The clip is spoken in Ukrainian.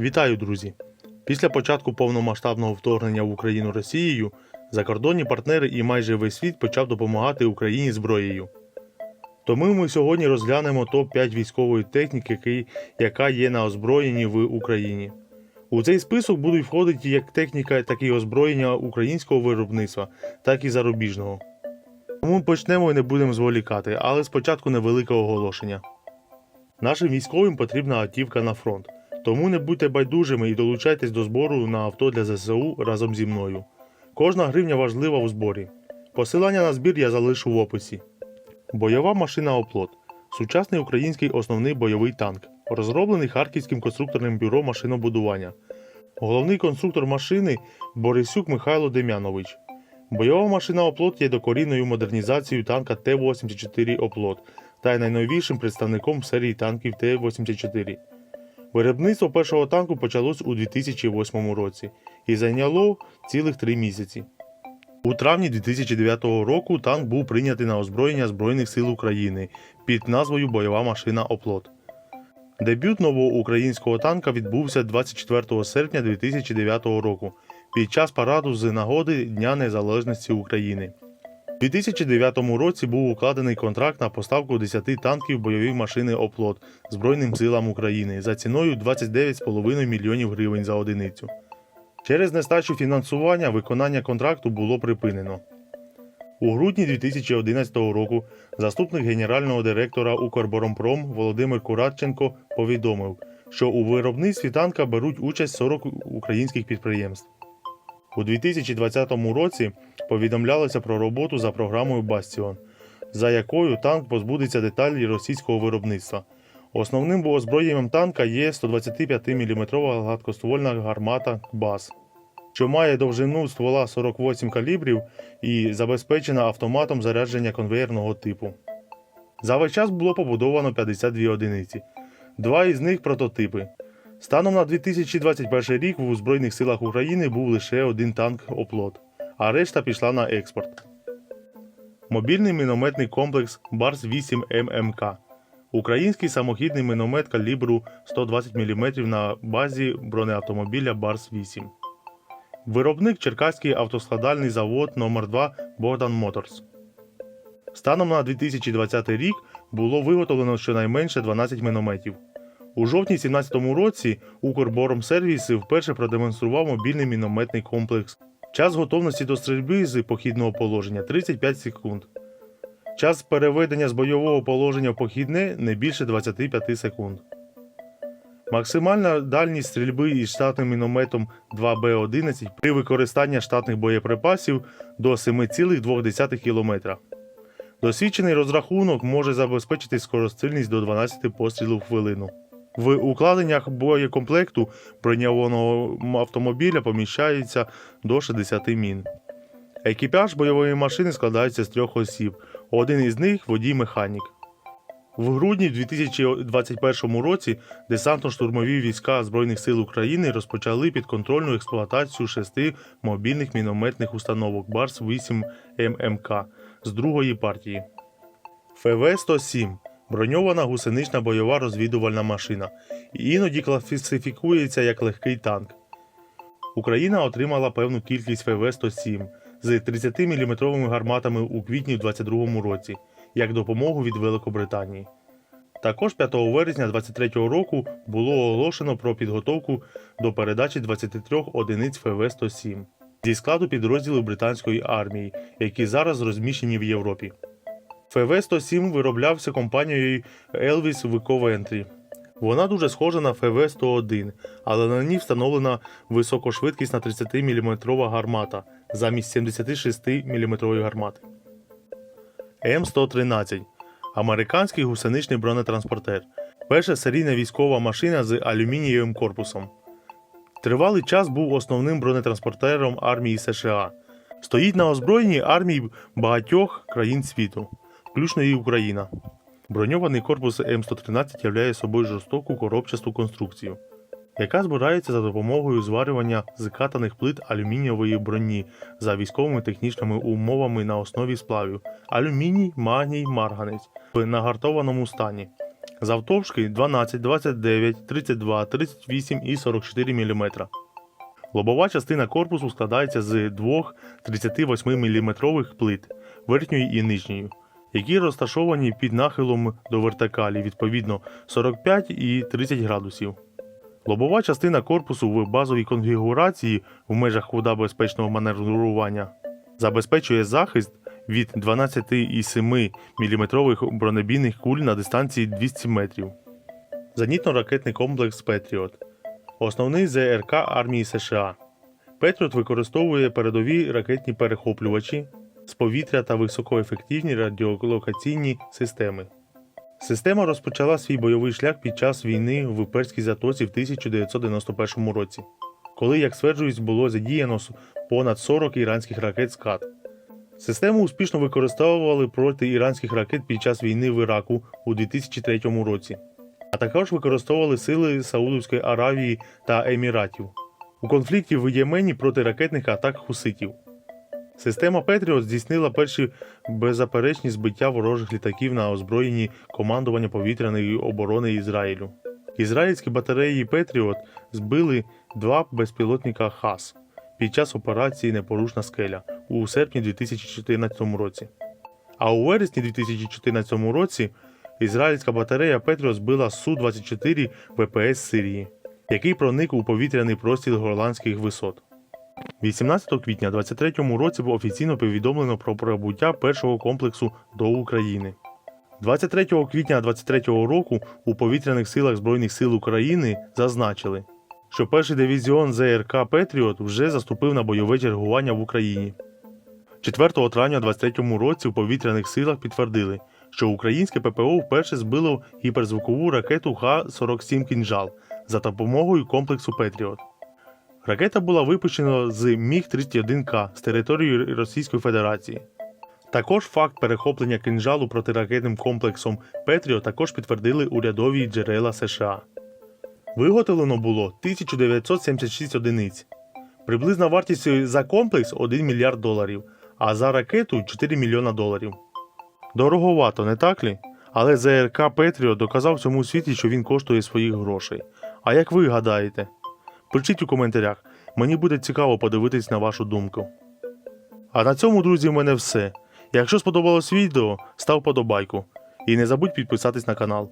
Вітаю, друзі! Після початку повномасштабного вторгнення в Україну Росією закордонні партнери і майже весь світ почав допомагати Україні зброєю. Тому ми сьогодні розглянемо топ-5 військової техніки, яка є на озброєнні в Україні. У цей список будуть входити як техніка, так і озброєння українського виробництва, так і зарубіжного. Тому почнемо і не будемо зволікати, але спочатку невелике оголошення. Нашим військовим потрібна автівка на фронт. Тому не будьте байдужими і долучайтесь до збору на авто для ЗСУ разом зі мною. Кожна гривня важлива у зборі. Посилання на збір я залишу в описі. Бойова машина Оплот сучасний український основний бойовий танк, розроблений Харківським конструкторним бюро машинобудування. Головний конструктор машини Борисюк Михайло Дем'янович. Бойова машина Оплот є докорінною модернізацією танка Т-84 Оплот та й найновішим представником серії танків Т-84. Виробництво першого танку почалось у 2008 році і зайняло цілих три місяці. У травні 2009 року танк був прийнятий на озброєння Збройних сил України під назвою Бойова машина Оплот. Дебют нового українського танка відбувся 24 серпня 2009 року під час параду з нагоди Дня Незалежності України. У 2009 році був укладений контракт на поставку 10 танків бойової машини Оплот Збройним силам України за ціною 29,5 мільйонів гривень за одиницю. Через нестачу фінансування виконання контракту було припинено. У грудні 2011 року заступник генерального директора Укрборомпром Володимир Куратченко повідомив, що у виробництві танка беруть участь 40 українських підприємств. У 2020 році повідомлялося про роботу за програмою Бастіон, за якою танк позбудеться деталей російського виробництва. Основним озброєнням танка є 125 мм гладкоствольна гармата БАС, що має довжину ствола 48 калібрів і забезпечена автоматом зарядження конвеєрного типу. За весь час було побудовано 52 одиниці, два із них прототипи. Станом на 2021 рік в Збройних силах України був лише один танк Оплот, а решта пішла на експорт. Мобільний мінометний комплекс Барс 8 ММК. Український самохідний міномет калібру 120 мм на базі бронеавтомобіля Барс 8. Виробник Черкаський автоскладальний завод номер 2 Богдан Моторс. Станом на 2020 рік було виготовлено щонайменше 12 мінометів. У жовтні 2017 році Укрборомсервіс вперше продемонстрував мобільний мінометний комплекс. Час готовності до стрільби з похідного положення 35 секунд. Час переведення з бойового положення в похідне не більше 25 секунд. Максимальна дальність стрільби із штатним мінометом 2Б11 при використанні штатних боєприпасів до 7,2 км. Досвідчений розрахунок може забезпечити скорострільність до 12 пострілів в хвилину. В укладеннях боєкомплекту броньованого автомобіля поміщається до 60 мін. Екіпаж бойової машини складається з трьох осіб. Один із них водій-механік. В грудні 2021 році десантно-штурмові війська Збройних сил України розпочали підконтрольну експлуатацію шести мобільних мінометних установок Барс 8 ММК з другої партії. ФВ-107 броньована гусенична бойова розвідувальна машина і іноді класифікується як легкий танк. Україна отримала певну кількість ФВ-107 з 30-мм гарматами у квітні 2022 році як допомогу від Великобританії. Також 5 вересня 2023 року було оголошено про підготовку до передачі 23 одиниць ФВ-107 зі складу підрозділів британської армії, які зараз розміщені в Європі. ФВ-107 вироблявся компанією Elvis Coventry. Вона дуже схожа на ФВ-101, але на ній встановлена високошвидкісна 30-мм гармата замість 76-мм гармати. М113 американський гусеничний бронетранспортер. Перша серійна військова машина з алюмінієвим корпусом. Тривалий час був основним бронетранспортером армії США. Стоїть на озброєнні армій багатьох країн світу, включно і Україна. Броньований корпус М113 являє собою жорстоку коробчасту конструкцію, яка збирається за допомогою зварювання з катаних плит алюмінієвої броні за військовими технічними умовами на основі сплавів алюміній, магній, марганець в нагартованому стані. Завтовшки 12, 29, 32, 38 і 44 мм. Лобова частина корпусу складається з двох 38 мм плит верхньої і нижньої, які розташовані під нахилом до вертикалі відповідно 45 і 30 градусів. Лобова частина корпусу в базовій конфігурації в межах хода безпечного маневрування забезпечує захист від 12,7 мм бронебійних куль на дистанції 200 метрів. Зенітно-ракетний комплекс Петріот. Основний ЗРК армії США. Петріот використовує передові ракетні перехоплювачі з повітря та високоефективні радіолокаційні системи. Система розпочала свій бойовий шлях під час війни в Перській затоці в 1991 році, коли, як стверджують, було задіяно понад 40 іранських ракет «Скат». Систему успішно використовували проти іранських ракет під час війни в Іраку у 2003 році, а також використовували сили Саудовської Аравії та Еміратів у конфлікті в Ємені проти ракетних атак хуситів. Система Петріот здійснила перші беззаперечні збиття ворожих літаків на озброєнні командування повітряної оборони Ізраїлю. Ізраїльські батареї Петріот збили два безпілотника ХАС під час операції Непорушна скеля у серпні 2014 році. А у вересні 2014 році ізраїльська батарея Петріот збила Су-24 ВПС Сирії, який проник у повітряний простір голландських висот. 18 квітня 2023 році було офіційно повідомлено про прибуття першого комплексу до України. 23 квітня 2023 року у повітряних силах Збройних сил України зазначили, що перший дивізіон ЗРК Петріот вже заступив на бойове чергування в Україні. 4 травня 2023 році у повітряних силах підтвердили, що українське ППО вперше збило гіперзвукову ракету Х-47 «Кінжал» за допомогою комплексу Петріот. Ракета була випущена з Міг-31К з території Російської Федерації. Також факт перехоплення кинжалу протиракетним комплексом Петріо також підтвердили урядові джерела США. Виготовлено було 1976 одиниць. Приблизна вартість за комплекс 1 мільярд доларів, а за ракету 4 мільйона доларів. Дороговато, не так лі? Але ЗРК Петріо доказав всьому світі, що він коштує своїх грошей. А як ви гадаєте? Пишіть у коментарях, мені буде цікаво подивитись на вашу думку. А на цьому, друзі, в мене все. Якщо сподобалось відео, став подобайку. І не забудь підписатись на канал.